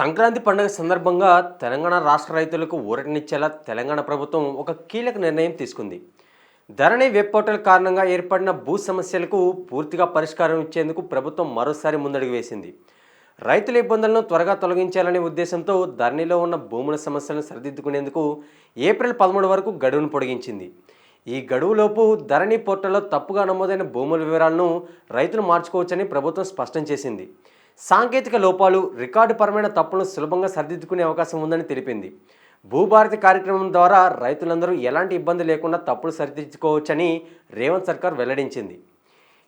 సంక్రాంతి పండుగ సందర్భంగా తెలంగాణ రాష్ట్ర రైతులకు ఊరటనిచ్చేలా తెలంగాణ ప్రభుత్వం ఒక కీలక నిర్ణయం తీసుకుంది. ధరణి వెబ్ పోర్టల్ కారణంగా ఏర్పడిన భూ సమస్యలకు పూర్తిగా పరిష్కారం ఇచ్చేందుకు ప్రభుత్వం మరోసారి ముందడుగు వేసింది. రైతుల ఇబ్బందులను త్వరగా తొలగించాలనే ఉద్దేశంతో ధరణిలో ఉన్న భూముల సమస్యలను సరిదిద్దుకునేందుకు ఏప్రిల్ పదమూడు వరకు గడువును పొడిగించింది. ఈ గడువులోపు ధరణి పోర్టల్లో తప్పుగా నమోదైన భూముల వివరాలను రైతులు మార్చుకోవచ్చని ప్రభుత్వం స్పష్టం చేసింది. సాంకేతిక లోపాలు రికార్డుపరమైన తప్పులను సులభంగా సరిదిద్దుకునే అవకాశం ఉందని తెలిపింది. భూభారతి కార్యక్రమం ద్వారా రైతులందరూ ఎలాంటి ఇబ్బంది లేకుండా తప్పులు సరిదిద్దుకోవచ్చని రేవంత్ సర్కార్ వెల్లడించింది.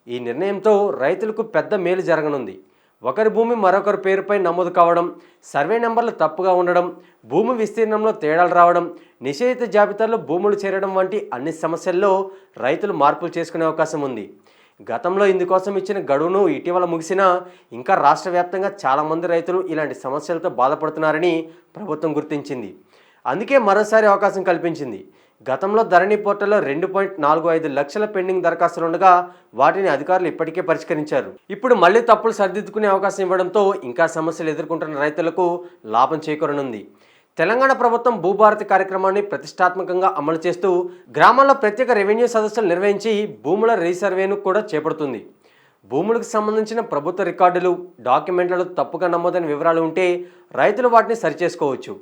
ఈ నిర్ణయంతో రైతులకు పెద్ద మేలు జరగనుంది. ఒకరి భూమి మరొకరి పేరుపై నమోదు కావడం సర్వే నెంబర్లు తప్పుగా ఉండడం భూమి విస్తీర్ణంలో తేడాలు రావడం నిషేధిత జాబితాలో భూములు చేరడం వంటి అన్ని సమస్యల్లో రైతులు మార్పులు చేసుకునే అవకాశం ఉంది. గతంలో ఇందుకోసం ఇచ్చిన గడువును ఇటీవల ముగిసినా ఇంకా రాష్ట్ర వ్యాప్తంగా చాలామంది రైతులు ఇలాంటి సమస్యలతో బాధపడుతున్నారని ప్రభుత్వం గుర్తించింది. అందుకే మరోసారి అవకాశం కల్పించింది. గతంలో ధరణి పోర్టల్లో రెండు పాయింట్ నాలుగు ఐదు లక్షల పెండింగ్ దరఖాస్తులు ఉండగా వాటిని అధికారులు ఇప్పటికే పరిష్కరించారు. ఇప్పుడు మళ్ళీ తప్పులు సరిదిద్దుకునే అవకాశం ఇవ్వడంతో ఇంకా సమస్యలు ఎదుర్కొంటున్న రైతులకు లాభం చేకూరనుంది. తెలంగాణ ప్రభుత్వం భూభారతి కార్యక్రమాన్ని ప్రతిష్టాత్మకంగా అమలు చేస్తూ గ్రామాల్లో ప్రత్యేక రెవెన్యూ సదస్సులు నిర్వహించి భూముల రీసర్వేను కూడా చేపడుతుంది. భూములకు సంబంధించిన ప్రభుత్వ రికార్డులు డాక్యుమెంట్లలో తప్పుగా నమోదైన వివరాలు ఉంటే రైతులు వాటిని సరిచేసుకోవచ్చు.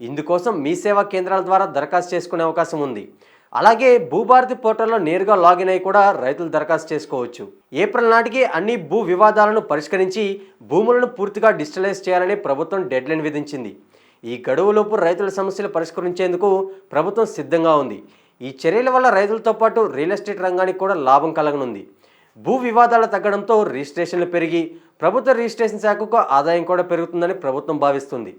ఇందుకోసం మీ సేవా కేంద్రాల ద్వారా దరఖాస్తు చేసుకునే అవకాశం ఉంది. అలాగే భూభారతి పోర్టల్లో నేరుగా లాగిన్ అయి కూడా రైతులు దరఖాస్తు చేసుకోవచ్చు. ఏప్రిల్ నాటికి అన్ని భూ వివాదాలను పరిష్కరించి భూములను పూర్తిగా డిజిటలైజ్ చేయాలని ప్రభుత్వం డెడ్లైన్ విధించింది. ఈ గడువులోపు రైతుల సమస్యలు పరిష్కరించేందుకు ప్రభుత్వం సిద్ధంగా ఉంది. ఈ చర్యల వల్ల రైతులతో పాటు రియల్ ఎస్టేట్ రంగానికి కూడా లాభం కలగనుంది. భూ వివాదాలు తగ్గడంతో రిజిస్ట్రేషన్లు పెరిగి ప్రభుత్వ రిజిస్ట్రేషన్ శాఖకు ఆదాయం కూడా పెరుగుతుందని ప్రభుత్వం భావిస్తుంది.